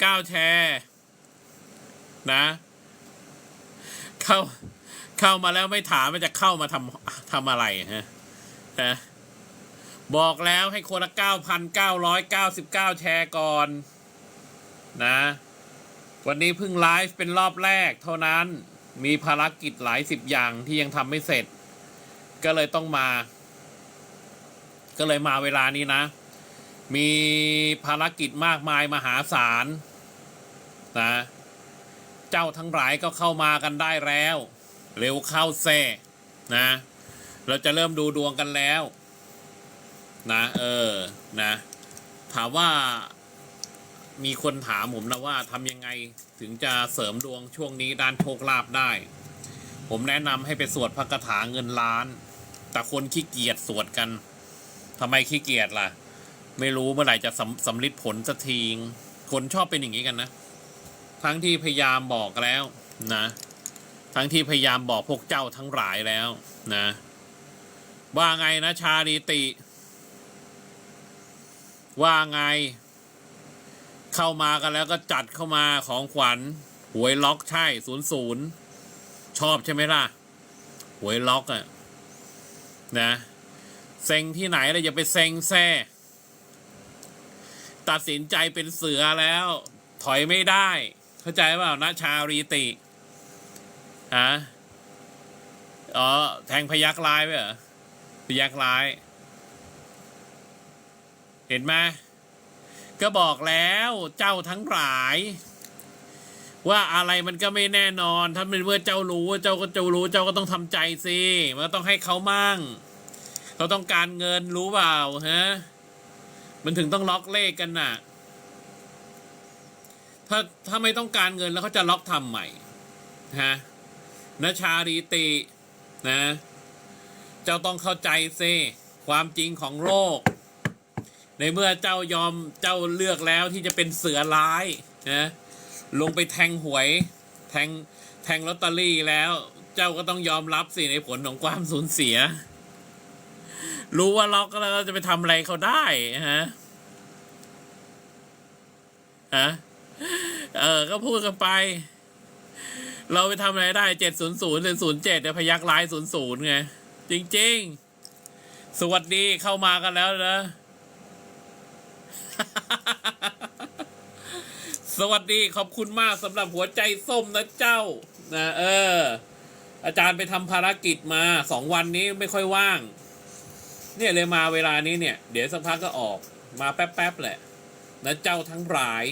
เก้าแชร์นะเข้าเข้ามาแล้วไม่ถามมันจะเข้ามาทำทำอะไรฮะนะบอกแล้วให้คนละเก้าพันเก้าร้อยเก้าสิบเก้าแชร์ก่อน นะ วันนี้เพิ่งไลฟ์เป็นรอบแรกเท่านั้นมีภารกิจหลายสิบอย่างที่ยังทำไม่เสร็จ ก็เลยต้องมา ก็เลยมาเวลานี้นะ มีภารกิจมากมายมหาศาลนะ เจ้าทั้งหลายก็เข้ามากันได้แล้ว เร็วเข้าแซ่นะ เราจะเริ่มดูดวงกันแล้ว นะเออนะ ถามว่ามีคนถามผมนะว่าทำยังไงถึงจะเสริมดวงช่วงนี้ด้านโชคลาภได้ ผมแนะนำให้ไปสวดพระคาถาเงินล้าน แต่คนขี้เกียจสวดกันทำไมขี้เกียจล่ะ ไม่รู้เมื่อไหร่จะสำสำลิดผลสักทีคนชอบเป็นอย่างนี้กันนะ ทั้งที่พยายามบอกแล้วนะ ทั้งที่พยายามบอกพวกเจ้าทั้งหลายแล้วนะ ว่าไงนะชาลีติ ว่าไง เข้ามากันแล้วก็จัดเข้ามาของขวัญหวยล็อกใช่ศูนย์ศูนย์ชอบใช่ไหมล่ะหวยล็อกอะนะเซ็งที่ไหนเราอย่าไปเซ็งแซ่ ตัดสินใจเป็นเสือแล้ว ถอยไม่ได้ เข้าใจเปล่านะชารีติฮะอ๋อแทงพยักลายไปเหรอพยักลาย เห็นไหมก็บอกแล้วเจ้าทั้งหลาย ว่าอะไรมันก็ไม่แน่นอน ถ้าเป็นเมื่อเจ้ารู้เจ้าก็จะรู้เจ้าก็ต้องทำใจสิมันต้องให้เขามั่งเขาต้องการเงินรู้เปล่าฮะ มันถึงต้องล็อกเลขกันน่ะ ถ้าถ้าไม่ต้องการเงินแล้วเขาจะล็อกทำใหม่ฮะนะชารีตินะ เจ้าต้องเข้าใจสิความจริงของโลก ในเมื่อเจ้ายอมเจ้าเลือกแล้วที่จะเป็นเสือร้ายนะลงไปแทงหวย แทงแทงลอตเตอรี่แล้ว เจ้าก็ต้องยอมรับสิในผลของความสูญเสีย รู้ว่าล็อกแล้วจะไปทำอะไรเขาได้ฮะฮะเออ ก็พูดกันไป เราไปทำอะไรได้เจ็ดศูนย์ศูนย์หรือศูนย์เจ็ดเนี่ยพยักร้ายศูนย์ศูนย์ไง จริง ๆ สวัสดีเข้ามากันแล้วนะสวัสดีขอบคุณมากสำหรับหัวใจส้มนะเจ้านะเออ อาจารย์ไปทำภารกิจมาสองวันนี้ไม่ค่อยว่าง เนี่ยเลยมาเวลานี้เนี่ย เดี๋ยวสักพักก็ออกมาแป๊บๆแหละนะเจ้าทั้งหลาย